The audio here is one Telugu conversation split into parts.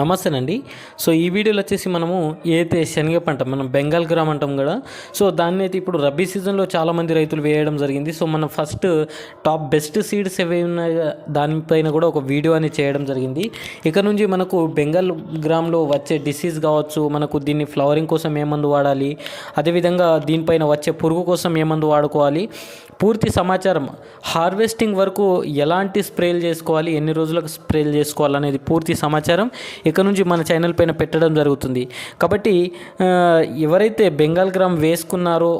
నమస్తేనండి. సో ఈ వీడియోలో వచ్చేసి మనము ఏదైతే శనగ పంట మనం బెంగాల్ గ్రామ్ అంటాం కదా సో దాన్ని అయితే ఇప్పుడు రబీ సీజన్లో చాలామంది రైతులు వేయడం జరిగింది. సో మనం ఫస్ట్ టాప్ బెస్ట్ సీడ్స్ ఏవి ఉన్నాయో దానిపైన కూడా ఒక వీడియో అని చేయడం జరిగింది. ఇక నుంచి మనకు బెంగాల్ గ్రామ్లో వచ్చే డిసీజ్ కావచ్చు మనకు దీన్ని ఫ్లవరింగ్ కోసం ఏ మందు వాడాలి అదేవిధంగా దీనిపైన వచ్చే పురుగు కోసం ఏ మందు వాడుకోవాలి పూర్తి సమాచారం. హార్వెస్టింగ్ వరకు ఎలాంటి స్ప్రేలు చేసుకోవాలి ఎన్ని రోజులకు స్ప్రేలు చేసుకోవాలి అనేది పూర్తి సమాచారం ఇక్కడ నుంచి మన ఛానల్ పైన పెట్టడం జరుగుతుంది. కాబట్టి ఎవరైతే బెంగాల్ గ్రామ్ వేసుకున్నారో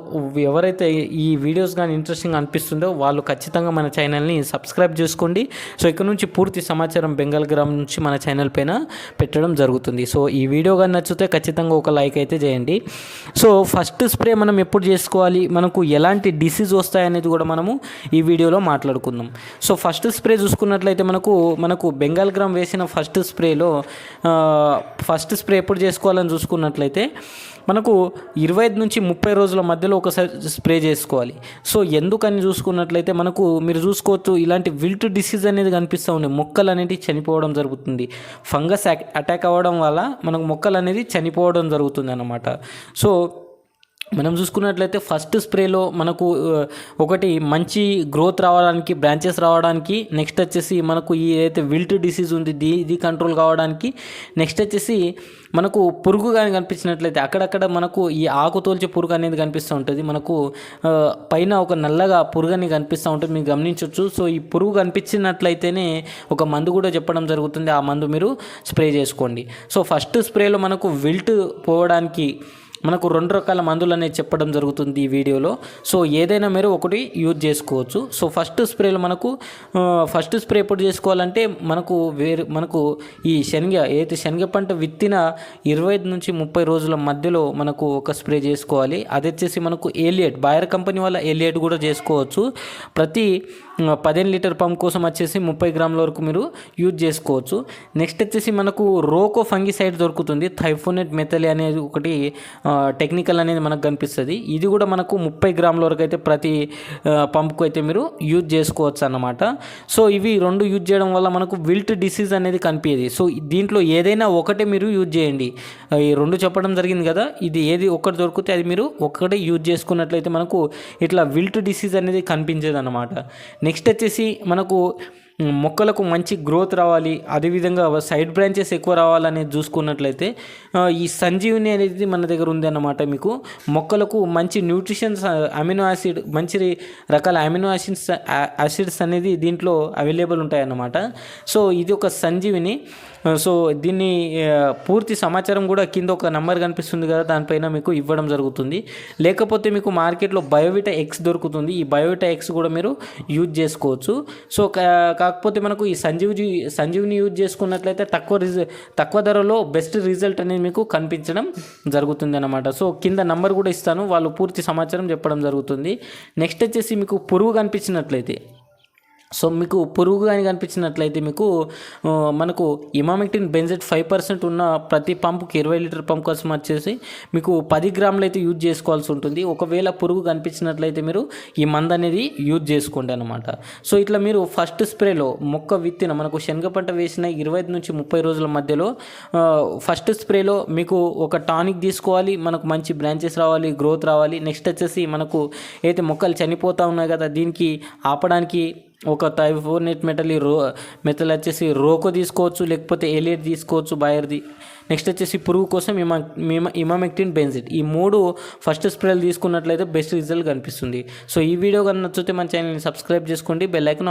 ఎవరైతే ఈ వీడియోస్ కానీ ఇంట్రెస్టింగ్ అనిపిస్తుందో వాళ్ళు ఖచ్చితంగా మన ఛానల్ని సబ్స్క్రైబ్ చేసుకోండి. సో ఇక్కడ నుంచి పూర్తి సమాచారం బెంగాల్ గ్రామ్ నుంచి మన ఛానల్ పైన పెట్టడం జరుగుతుంది. సో ఈ వీడియో కానీ నచ్చితే ఖచ్చితంగా ఒక లైక్ అయితే చేయండి. సో ఫస్ట్ స్ప్రే మనం ఎప్పుడు చేసుకోవాలి? మనకు ఎలాంటి డిసీజ్ వస్తాయనేది కూడా మనము ఈ వీడియోలో మాట్లాడుకుందాం. సో ఫస్ట్ స్ప్రే చూసుకున్నట్లయితే మనకు మనకు బెంగాల్ గ్రామ్ వేసిన ఫస్ట్ స్ప్రేలో ఫస్ట్ స్ప్రే ఎప్పుడు చేసుకోవాలని చూసుకున్నట్లయితే మనకు ఇరవై ఐదు నుంచి ముప్పై రోజుల మధ్యలో ఒకసారి స్ప్రే చేసుకోవాలి. సో ఎందుకని చూసుకున్నట్లయితే మనకు మీరు చూసుకోవచ్చు ఇలాంటి విల్ట్ డిసీజ్ అనేది కనిపిస్తూ ఉంది. మొక్కలు అనేటివి చనిపోవడం జరుగుతుంది. ఫంగస్ అటాక్ అవ్వడం వల్ల మనకు మొక్కలు అనేది చనిపోవడం జరుగుతుంది అన్నమాట సో మనం చూసుకున్నట్లయితే ఫస్ట్ స్ప్రేలో మనకు ఒకటి మంచి గ్రోత్ రావడానికి బ్రాంచెస్ రావడానికి నెక్స్ట్ వచ్చేసి మనకు ఈ అయితే విల్ట్ డిసీజ్ ఉంది దీ ఇది కంట్రోల్ కావడానికి నెక్స్ట్ వచ్చేసి మనకు పురుగు కానీ కనిపించినట్లయితే అక్కడక్కడ మనకు ఈ ఆకు తోల్చే పురుగు అనేది కనిపిస్తూ ఉంటుంది. మనకు పైన ఒక నల్లగా పురుగు అని కనిపిస్తూ ఉంటుంది. మీరు గమనించవచ్చు సో ఈ పురుగు కనిపించినట్లయితేనే ఒక మందు కూడా చెప్పడం జరుగుతుంది. ఆ మందు మీరు స్ప్రే చేసుకోండి. సో ఫస్ట్ స్ప్రేలో మనకు విల్ట్ పోవడానికి మనకు రెండు రకాల మందులు అనేది చెప్పడం జరుగుతుంది ఈ వీడియోలో. సో ఏదైనా మీరు ఒకటి యూజ్ చేసుకోవచ్చు. సో ఫస్ట్ స్ప్రేలో మనకు ఫస్ట్ స్ప్రే ఎప్పుడు చేసుకోవాలంటే మనకు వేరు మనకు ఈ శనగ ఏదైతే శనగ పంట విత్తిన ఇరవై ఐదు నుంచి ముప్పై రోజుల మధ్యలో మనకు ఒక స్ప్రే చేసుకోవాలి. అది వచ్చేసి మనకు ఏలియట్ బాయర్ కంపెనీ వల్ల ఏలియట్ కూడా చేసుకోవచ్చు. ప్రతి పదిహేను లీటర్ పంప్ కోసం వచ్చేసి ముప్పై గ్రాముల వరకు మీరు యూజ్ చేసుకోవచ్చు. నెక్స్ట్ వచ్చేసి మనకు రోకో ఫంగిసైడ్ దొరుకుతుంది. థైఫోనెట్ మెథలి అనేది ఒకటి టెక్నికల్ అనేది మనకు కనిపిస్తుంది. ఇది కూడా మనకు ముప్పై గ్రాముల వరకు అయితే ప్రతి పంప్కు అయితే మీరు యూజ్ చేసుకోవచ్చు అన్నమాట. సో ఇవి రెండు యూజ్ చేయడం వల్ల మనకు విల్ట్ డిసీజ్ అనేది కనిపించేది సో దీంట్లో ఏదైనా ఒకటే మీరు యూజ్ చేయండి. ఈ రెండు చెప్పడం జరిగింది కదా ఇది ఏది ఒకటి దొరికితే అది మీరు ఒక్కటే యూజ్ చేసుకున్నట్లయితే మనకు ఇట్లా విల్ట్ డిసీజ్ అనేది కనిపించేది అనమాట నెక్స్ట్ వచ్చేసి మనకు మొక్కలకు మంచి గ్రోత్ రావాలి. అదేవిధంగా సైడ్ బ్రాంచెస్ ఎక్కువ రావాలనేది చూసుకున్నట్లయితే ఈ సంజీవిని అనేది మన దగ్గర ఉంది అన్నమాట మీకు. మొక్కలకు మంచి న్యూట్రిషన్స్ అమినో యాసిడ్ మంచి రకాల అమినో యాసిడ్స్ యాసిడ్స్ అనేది దీంట్లో అవైలబుల్ ఉంటాయన్నమాట సో ఇది ఒక సంజీవిని సో దీన్ని పూర్తి సమాచారం కూడా కింద ఒక నెంబర్ కనిపిస్తుంది కదా దానిపైన మీకు ఇవ్వడం జరుగుతుంది. లేకపోతే మీకు మార్కెట్లో బయోవిటా ఎక్స్ దొరుకుతుంది. ఈ బయోవిటా ఎక్స్ కూడా మీరు యూజ్ చేసుకోవచ్చు. సో కా- కాకపోతే మనకు ఈ సంజీవి సంజీవ్ని యూజ్ చేసుకున్నట్లయితే తక్కువ రిజ తక్కువ ధరలో బెస్ట్ రిజల్ట్ అనేది మీకు కనిపించడం జరుగుతుంది అనమాట సో కింద నంబర్ కూడా ఇస్తాను. వాళ్ళు పూర్తి సమాచారం చెప్పడం జరుగుతుంది. నెక్స్ట్ వచ్చేసి మీకు పురుగు కనిపించినట్లయితే సో మీకు పురుగు కానీ కనిపించినట్లయితే మీకు మనకు ఇమామెక్టిన్ బెంజెట్ ఫైవ్ పర్సెంట్ ఉన్న ప్రతి పంపుకి ఇరవై లీటర్ పంప్ కోసం వచ్చేసి మీకు పది గ్రాములు అయితే యూజ్ చేసుకోవాల్సి ఉంటుంది. ఒకవేళ పురుగు కనిపించినట్లయితే మీరు ఈ మందు అనేది యూజ్ చేసుకోండి అనమాట సో ఇట్లా మీరు ఫస్ట్ స్ప్రేలో మొక్క విత్తిన మనకు శనగ పంట వేసిన ఇరవై ఐదు నుంచి ముప్పై రోజుల మధ్యలో ఫస్ట్ స్ప్రేలో మీకు ఒక టానిక్ తీసుకోవాలి మనకు మంచి బ్రాంచెస్ రావాలి గ్రోత్ రావాలి. నెక్స్ట్ వచ్చేసి మనకు అయితే మొక్కలు చనిపోతూ ఉన్నాయి కదా దీనికి ఆపడానికి ఒక టైఫోనెట్ మెటల్ ఈ రో మెటల్ వచ్చేసి రోకో తీసుకోవచ్చు లేకపోతే ఎలియట్ తీసుకోవచ్చు బయర్ది నెక్స్ట్ వచ్చేసి పురుగు కోసం ఇమా ఇమా ఇమామెక్టిన్ బెన్జిట్ ఈ మూడు ఫస్ట్ స్ప్రేలు తీసుకున్నట్లయితే బెస్ట్ రిజల్ట్ కనిపిస్తుంది. సో ఈ వీడియో కన్నా నచ్చితే మన ఛానల్ని సబ్స్క్రైబ్ చేసుకోండి బెల్ ఆన్